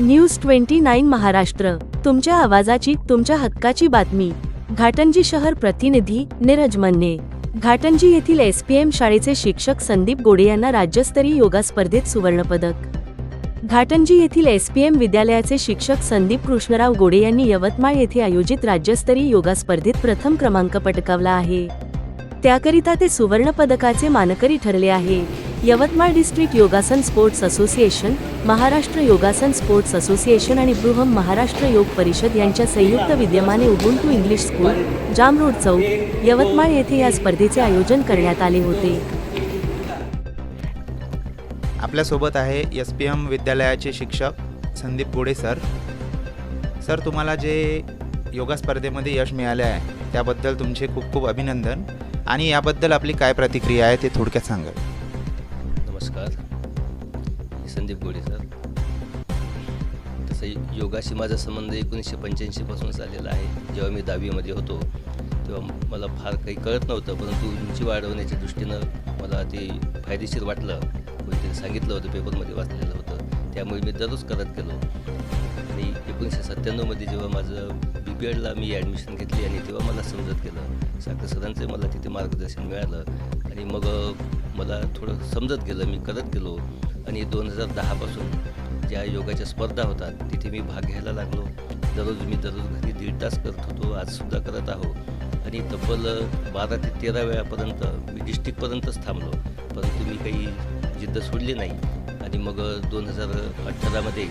News twenty nine Maharashtra. तुमच्या आवाजाची तुमच्या हक्काची बातमी. घाटंजी शहर प्रतिनिधी नीरज मन्ने. घाटंजी येथील एस पी एम शाळेचे शिक्षक संदीप गोडे यांना राज्यस्तरीय योगा स्पर्धेत सुवर्णपदक. घाटंजी येथील एस पी एम विद्यालयाचे शिक्षक संदीप कृष्णराव गोडे यांनी यवतमाळ येथे आयोजित राज्यस्तरीय योगा स्पर्धेत प्रथम क्रमांक पटकावला आहे. त्याकरिता ते सुवर्ण पदकाचे मानकरी ठरले आहे. Yavatmal district Yogasana sports association Maharashtra Yogasana sports association आणि बृहम महाराष्ट्र योग परिषद यांच्या संयुक्त विद्यमाने उबुंटू इंग्लिश स्कूल जामरोड चौक यवतमाळ येथे या स्पर्धेचे आयोजन करण्यात आले होते. आपल्यासोबत आहे एस पी एम विद्यालयाचे शिक्षक संदीप गोडे सर. सर तुम्हाला जे योगा स्पर्धेमध्ये यश मिळाले आहे त्याबद्दल तुमचे खूप खूप अभिनंदन. आणि याबद्दल आपली काय प्रतिक्रिया आहे ते थोडक्यात सांगा नमस्कार. मी संदीप गोडे सर. तसं योगाशी माझा संबंध एकोणीसशे पंच्याऐंशीपासून चाललेला आहे. जेव्हा मी दहावीमध्ये होतो तेव्हा मला फार काही कळत नव्हतं परंतु उंची वाढवण्याच्या दृष्टीनं मला ते फायदेशीर वाटलं. कोणीतरी सांगितलं होतं पेपरमध्ये वाचलेलं होतं. त्यामुळे मी दररोज करत गेलो. आणि एकोणीसशे सत्त्याण्णवमध्ये जेव्हा माझं बी पी एडला मी ॲडमिशन घेतली आणि तेव्हा मला समजत गेलं. साखर सरांचं मला तिथे मार्गदर्शन मिळालं. आणि मग मला थोडं समजत गेलं मी करत गेलो. आणि दोन हजार दहापासून ज्या योगाच्या स्पर्धा होतात तिथे मी भाग घ्यायला लागलो. दररोज मी दररोज घरी दीड तास करत होतो आजसुद्धा करत आहो. आणि तब्बल बारा ते तेरा वेळापर्यंत मी डिस्ट्रिक्टपर्यंतच थांबलो. परंतु मी काही जिद्द सोडली नाही. आणि मग दोन हजार अठरामध्ये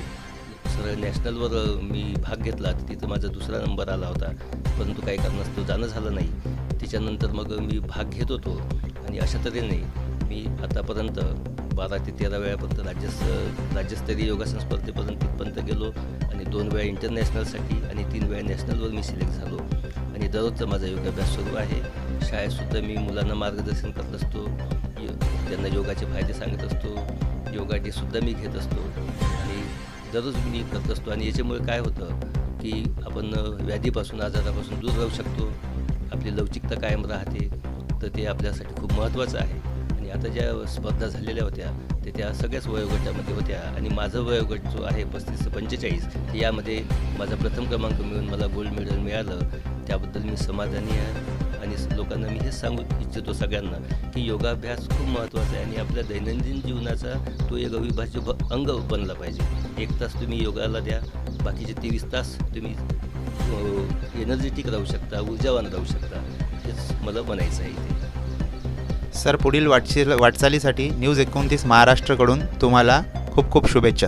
सरळ नॅशनलवर मी भाग घेतला. तर तिथं माझा दुसरा नंबर आला होता. परंतु काही कारणास्तव जाणं झालं नाही. त्याच्यानंतर मग मी भाग घेत होतो आणि अशा तऱ्हेने मी आतापर्यंत बारा ते तेरा वेळापर्यंत राज्यस राज्यस्तरीय योगासन स्पर्धेपर्यंत तिथपर्यंत गेलो आणि दोन वेळा इंटरनॅशनलसाठी आणि तीन वेळा नॅशनलवर मी सिलेक्ट झालो. आणि दररोजचा माझा योगाभ्यास सुरू आहे. शाळेतसुद्धा मी मुलांना मार्गदर्शन करत असतो. त्यांना योगाचे फायदे सांगत असतो. योगाची सुद्धा मी घेत असतो. आणि दररोज मी करत असतो. आणि याच्यामुळे काय होतं की आपण व्याधीपासून आजारापासून दूर राहू शकतो. आपली लवचिकता कायम राहते. तर ते आपल्यासाठी खूप महत्त्वाचं आहे. आणि आता ज्या स्पर्धा झालेल्या होत्या ते त्या सगळ्याच वयोगटामध्ये होत्या. आणि माझं वयोगट जो आहे पस्तीस ते पंचेचाळीस यामध्ये माझा प्रथम क्रमांक मिळून मला गोल्ड मेडल मिळालं. त्याबद्दल मी समाधानी आहे. आणि लोकांना मी हे सांगू इच्छितो सगळ्यांना की योगाभ्यास खूप महत्त्वाचा आहे आणि आपल्या दैनंदिन जीवनाचा तो एक अविभाज्य ब अंग बनला पाहिजे. एक तास तुम्ही योगाला द्या बाकीचे तेवीस तास तुम्ही एनर्जेटिक राहू शकता ऊर्जावान राहू शकता. हेच मला म्हणायचं आहे इथे. सर पुढील वाटशी वाटचालीसाठी न्यूज एकोणतीस महाराष्ट्रकडून तुम्हाला खूप खूप शुभेच्छा.